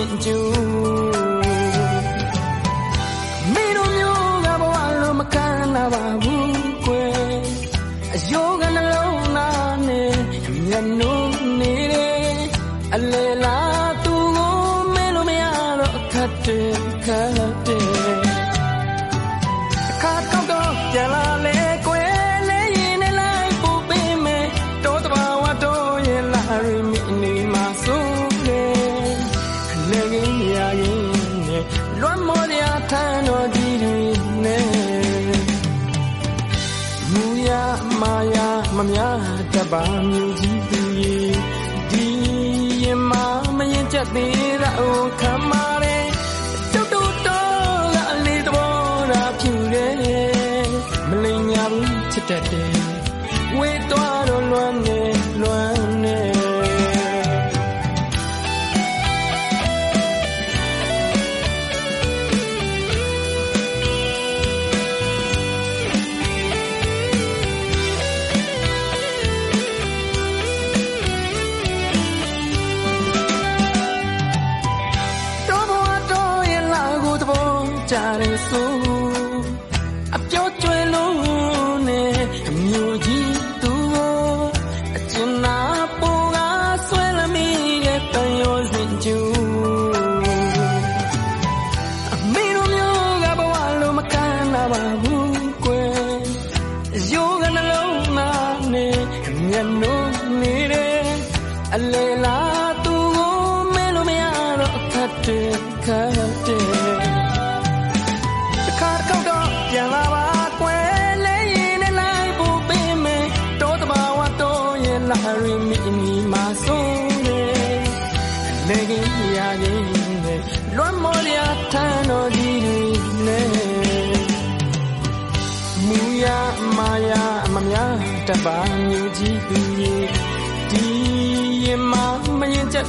ရင်ကျူမင်းတို့မျိုးကဘဝလုံးမကမ်းလာပါဘူးကွယ်အယိုး လွမ်းမောရထန်တော်ကြီးတွေနဲ့မူရမာယာမများတပါမြို့ကြီးသူကြီးဒီရင်မမရင်ချက်သေးတော့ခံမာတယ်တုတ်တုတ်တော်ကအလေးတော်ရာဖြူတယ်မလိမ်ညာဘူးချစ်တတ်တယ်ဝေးသွားတော့လွမ်းနေ ကြ တော့ရဲ့လာရင်မိမိမှာဆုံးနေလေခင်ရရင်နဲ့လွမ်းမော်ရထမ်းတော်ကြီးနဲ့မူရမာယာမများတပါမျိုးကြီးသူရေဒီရင်မမရင်ချက်